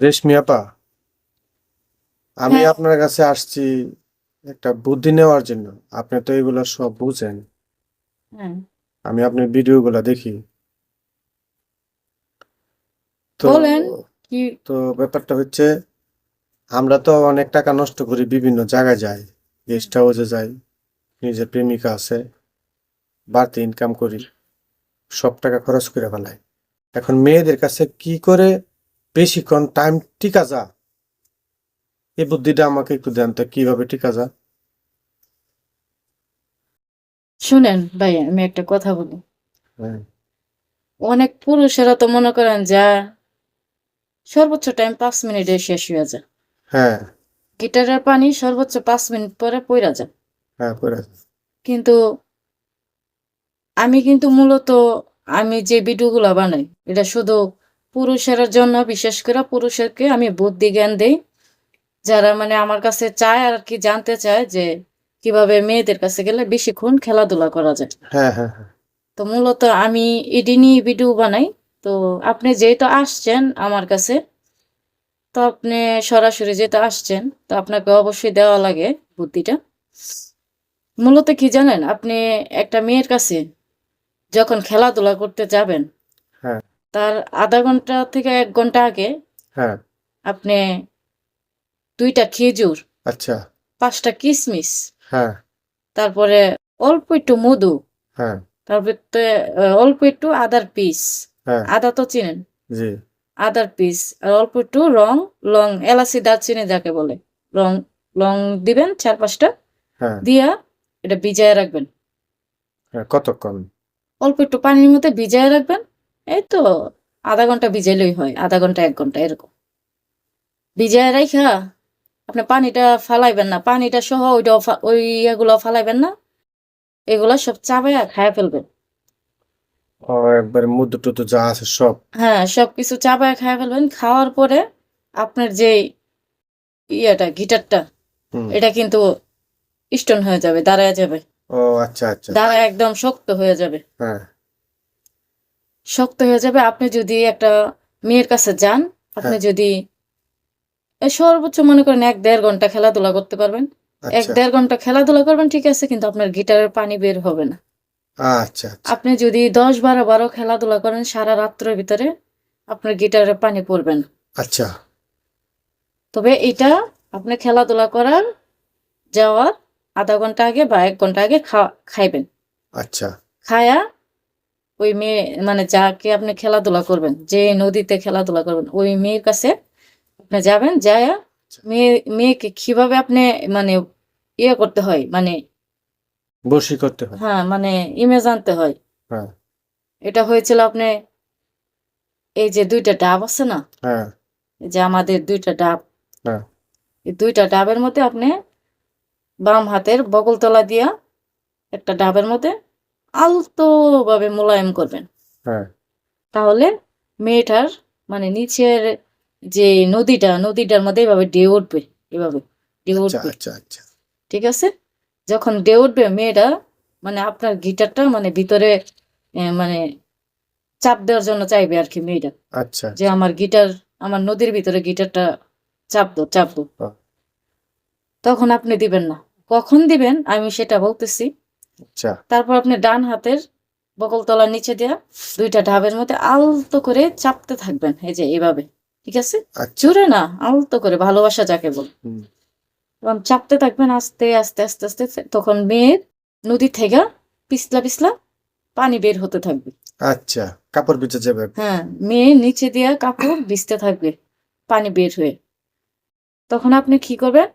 রেশমি আপা আমি হ্যাঁ। আপনার কাছে আসছি একটা বুদ্ধি নেওয়ার জন্য। আপনি তো এগুলো সব বুঝেন। হ্যাঁ। আমি আপনার ভিডিওগুলো দেখি। তো বলেন। কি? তো ব্যাপারটা হচ্ছে আমরা তো অনেক টাকা নষ্ট করি বিভিন্ন জায়গায় যাই। গেস্ট হাউসে যাই নিজের প্রেমিকা আছে বাড়তি ইনকাম করি সব টাকা খরচ করে ফেলাই। এখন মেয়েদের কাছে কি করে বেশিক্ষণ টাইম টিকা যা। এই বুদ্ধিটা আমাকে একটু দেন তো কীভাবে টিকা যা? শুনেন ভাই আমি একটা কথা বলি। হ্যাঁ। অনেক পুরুষেরা তো মনে করেন যা সর্বোচ্চ টাইম পাঁচ মিনিটে শেষ হয়ে যায়। হ্যাঁ। গিটারের পানি সর্বোচ্চ পাঁচ মিনিট পরে পইরা যায়। হ্যাঁ কিন্তু আমি কিন্তু মূলত আমি যে ভিডিওগুলো বানাই এটা শুধু পুরুষের জন্য বিশেষ করে পুরুষেরকে আমি বুদ্ধি জ্ঞান দেই। যারা মানে আমার কাছে চায় আর কি জানতে চায় যে কীভাবে মেয়েদের কাছে গেলে বেশিক্ষণ খেলাধুলা করা যায়। হ্যাঁ হ্যাঁ হ্যাঁ। তো মূলত আমি এডি নিয়ে ভিডিও বানাই। তো আপনি যেহেতু আসছেন আমার কাছে তো আপনি সরাসরি যেহেতু আসছেন তো আপনাকে অবশ্যই দেওয়া লাগে বুদ্ধিটা। মূলত কি জানেন আপনি একটা মেয়ের কাছে যখন খেলাধুলা করতে যাবেন হ্যাঁ। তার আধা ঘণ্টা থেকে এক ঘণ্টা আগে হ্যাঁ। আপনি দুইটা খেজুর আচ্ছা। পাঁচটা কিশমিশ হ্যাঁ। তারপরে অল্প একটু মধু হ্যাঁ। তারপরে আহ, অল্প একটু আদার পিস হ্যাঁ। আদা তো চিনেন? জি। আদার পিস আর অল্প একটু রং লং এলাচি দারচিনি যাকে বলে রং লং দিবেন চার পাঁচটা হ্যাঁ। দিয়া এটা ভিজায় রাখবেন। হ্যাঁ কতক্ষণ? অল্প একটু পানির মধ্যে ভিজায় রাখবেন এই তো আধা ঘণ্টা ভিজাইলেই হয় আধা ঘণ্টা এক ঘণ্টা এরকম। ভিজায় রাইখা আপনি পানিটা ফালাইবেন না পানিটা সহ ওইটা ওই ইয়েগুলো ফালাইবেন না এগুলা সব চাবাইয়া খায় ফেলবেন। ও মধু টুধু যা আছে সব। হ্যাঁ সবকিছু চাবায় খায় ফেলবেন খাওয়ার পরে আপনার যে ইয়েটা গিটারটা এটা কিন্তু স্টোন হয়ে যাবে দাঁড়ায় যাবে। ও আচ্ছা আচ্ছা। দাঁড়ায় একদম শক্ত হয়ে যাবে। হ্যাঁ। শক্ত হয়ে যাবে। আপনি যদি একটা মেয়ের কাছে যান আপনি হ্যাঁ। যদি সর্বোচ্চ মনে করেন এক দেড় ঘণ্টা খেলাধুলা করতে পারবেন। এক আচ্ছা। দেড় ঘণ্টা খেলাধুলা করবেন ঠিক আছে কিন্তু আপনার গিটারের পানি বের হবে না। আচ্ছা আচ্ছা। আপনি যদি দশ বারো বারো খেলাধুলা করেন সারা রাত্রের ভিতরে আপনার গিটারের পানি পড়বে না। আচ্ছা। তবে এটা আপনি খেলাধুলা করার যাওয়ার আধা ঘণ্টা আগে বা এক ঘণ্টা আগে খাওয়া খাইবেন। আচ্ছা। খায়া ওই মেয়ে মানে যাকে আপনি খেলাধুলা করবেন যে নদীতে খেলাধুলা করবেন ওই মেয়ের কাছে আপনি যাবেন যায়া মেয়ে মেয়েকে কীভাবে আপনি মানে ইয়ে করতে হয় মানে বসি করতে হয়। হ্যাঁ মানে ইমেজ আনতে হয়। হ্যাঁ। এটা হয়েছিল আপনি এই যে দুইটা ডাব আছে না? হ্যাঁ। যে আমাদের দুইটা ডাব। হ্যাঁ। এই দুইটা ডাবের মধ্যে আপনি বাম হাতের বগলতলা দিয়া একটা ডাবের মধ্যে আলতো ভাবে মোলায়েম করবেন। হ্যাঁ। তাহলে মেয়েটার মানে নিচের যে নদীটা নদীটার মধ্যে এভাবে ঢেউ উঠবে এভাবে ঢেউ আচ্ছা উঠবে। আচ্ছা আচ্ছা। ঠিক আছে? যখন ঢেউ উঠবে মেয়েটা মানে আপনার গিটারটা মানে ভিতরে মানে চাপ দেওয়ার জন্য চাইবে আর কি মেয়েটা। আচ্ছা যে আমার গিটার আমার নদীর ভিতরে গিটারটা চাপ দো চাপ দো। তখন আপনি দিবেন না। কখন দিবেন? আমি সেটা বলতেছি। আচ্ছা। তারপর আপনি ডান হাতের বকল বকলতলার নিচে দেয়া দুইটা ঢাবের মধ্যে আলতো করে চাপতে থাকবেন এই যে এইভাবে ঠিক আছে? আচ্ছা। জোরে না আলতো করে ভালোবাসা যাকে বল। এবং চাপতে থাকবেন আস্তে আস্তে আস্তে আস্তে তখন মেয়ের নদী থেকে পিছলা পিছলা পানি বের হতে থাকবে। আচ্ছা কাপড় ভিজে যাবে। হ্যাঁ মেয়ে নিচে দিয়া কাপড় ভিজতে থাকবে পানি বের হয়ে। তখন আপনি কি করবেন?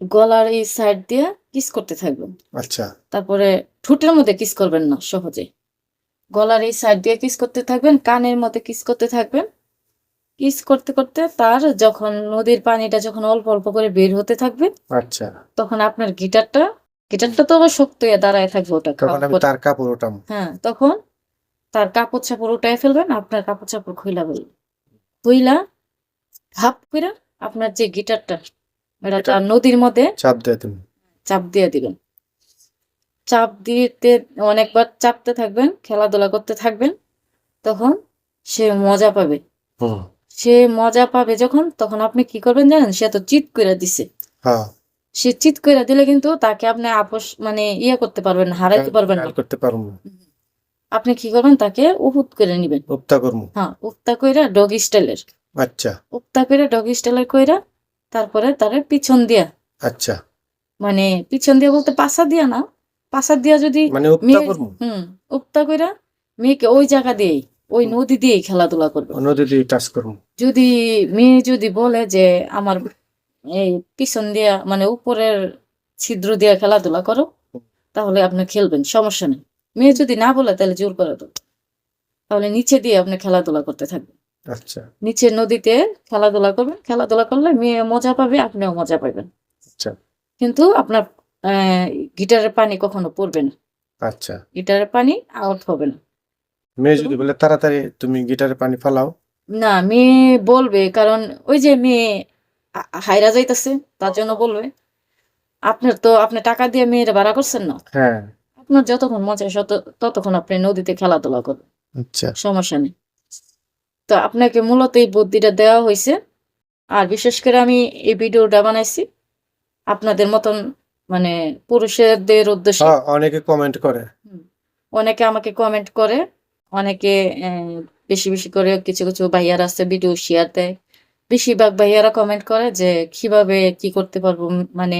গলার এই সাইড দিয়ে কিস করতে থাকবেন। আচ্ছা। তারপরে ঠোঁটের মধ্যে কিস করবেন না সহজে। গলার এই সাইড দিয়ে কিস করতে থাকবেন কানের মধ্যে কিস করতে থাকবেন। কিস করতে করতে তার যখন নদীর পানিটা যখন অল্প অল্প করে বের হতে থাকবে আচ্ছা। তখন আপনার গিটারটা গিটারটা তো আবার শক্ত হয়ে দাঁড়ায় থাকবে ওটা। তখন আমি তার কাপড় ওঠাম হ্যাঁ তখন তার কাপড় চাপড় উঠায় ফেলবেন আপনার কাপড় চাপড় খুইলা ফেলবেন। খুইলা ভাপ করে আপনার যে গিটারটা এটা নদীর মধ্যে? চাপ দিয়ে দিবেন চাপ দিয়ে দিবেন। চাপ দিতে অনেকবার চাপতে থাকবেন খেলাধুলা করতে থাকবেন তখন সে মজা পাবে। সে মজা পাবে যখন তখন আপনি কি করবেন জানেন? সে তো চিৎ করে দিছে। হ্যাঁ। সে চিৎ করে দিলে কিন্তু তাকে আপনি আপোষ মানে ইয়ে করতে পারবেন হারাইতে পারবেন না। করতে পারব। আপনি কি করবেন? তাকে উহুত করে নিবেন। উপ্তা করব। হ্যাঁ উক্তা কইরা ডগ স্টাইলের আচ্ছা। উক্তা কইরা ডগ স্টাইলের কইরা তারপরে তারে পিছন দিয়া। আচ্ছা। মানে পিছন দিয়া বলতে পাশা দিয়া না পাশা দিয়া যদি মানে হুম উক্তা কইরা মেয়েকে ওই জায়গা দিয়েই ওই নদী দিয়েই খেলাধুলা করবে। নদী দিয়ে টাচ করব যদি মেয়ে যদি বলে যে আমার এই পিছন দিয়া মানে উপরের ছিদ্র দিয়া খেলাধুলা করো তাহলে আপনি খেলবেন সমস্যা নেই। মেয়ে যদি না বলে তাহলে জোর করে দেবো তাহলে নিচে দিয়ে আপনি খেলাধুলা করতে থাকবেন। আচ্ছা। নিচে নদীতে খেলাধুলা করবেন। খেলাধুলা করলে মেয়ে মজা পাবে আপনিও মজা পাবেন। আচ্ছা। কিন্তু আপনার গিটারের পানি কখনো পড়বে না। আচ্ছা। গিটারের পানি আউট হবে না। মেয়ে যদি বলে তাড়াতাড়ি তুমি গিটারে পানি ফালাও। না মেয়ে বলবে কারণ ওই যে মেয়ে হাইরা যাইতেছে তার জন্য বলবে আপনার তো আপনি টাকা দিয়ে মেয়ের ভাড়া করছেন না? হ্যাঁ। আপনার যতক্ষণ মজা তত- ততক্ষণ আপনি নদীতে খেলাধুলা করবেন। আচ্ছা। সমস্যা নেই। তো আপনাকে মূলত এই বুদ্ধিটা দেওয়া হয়েছে। আর বিশেষ করে আমি এই ভিডিওটা বানাইছি আপনাদের মতন মানে পুরুষদের উদ্দেশ্যে। হ্যাঁ অনেকে কমেন্ট করে। অনেকে আমাকে কমেন্ট করে অনেকে বেশি বেশি করে কিছু কিছু ভাইয়ারা আছে ভিডিও শেয়ার দেয়। বেশিরভাগ ভাইয়ারা কমেন্ট করে যে কীভাবে কি করতে পারব? মানে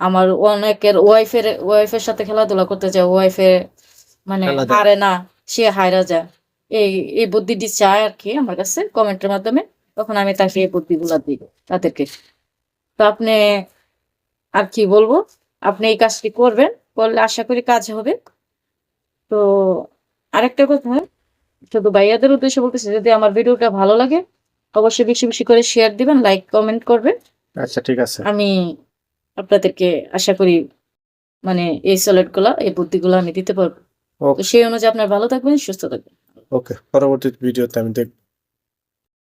আমার অনেকের ওয়াইফের ওয়াইফের সাথে খেলাধুলা করতে যায় ওয়াইফে মানে। পারে না সে হায়রা যায়। এই এই বুদ্ধিটি চায় আর কি আমার কাছে কমেন্টের মাধ্যমে। তখন আমি তাকে এই বুদ্ধিগুলা দিই তাদেরকে। তো আপনি আর কি বলব? আপনি এই কাজটি করবেন করলে আশা করি কাজ হবে। তো আরেকটা কথা শুধু ভাইয়াদের উদ্দেশ্যে বলতেছি যদি আমার ভিডিওটা ভালো লাগে অবশ্যই বেশি বেশি করে শেয়ার দিবেন লাইক কমেন্ট করবেন। আচ্ছা ঠিক আছে। আমি আপনাদেরকে আশা করি মানে এই সলেটগুলা এই বুদ্ধিগুলো আমি দিতে পারব। তো সেই অনুযায়ী আপনার ভালো থাকবেন সুস্থ থাকবেন। ওকে পরবর্তী ভিডিওতে আমি দেখবো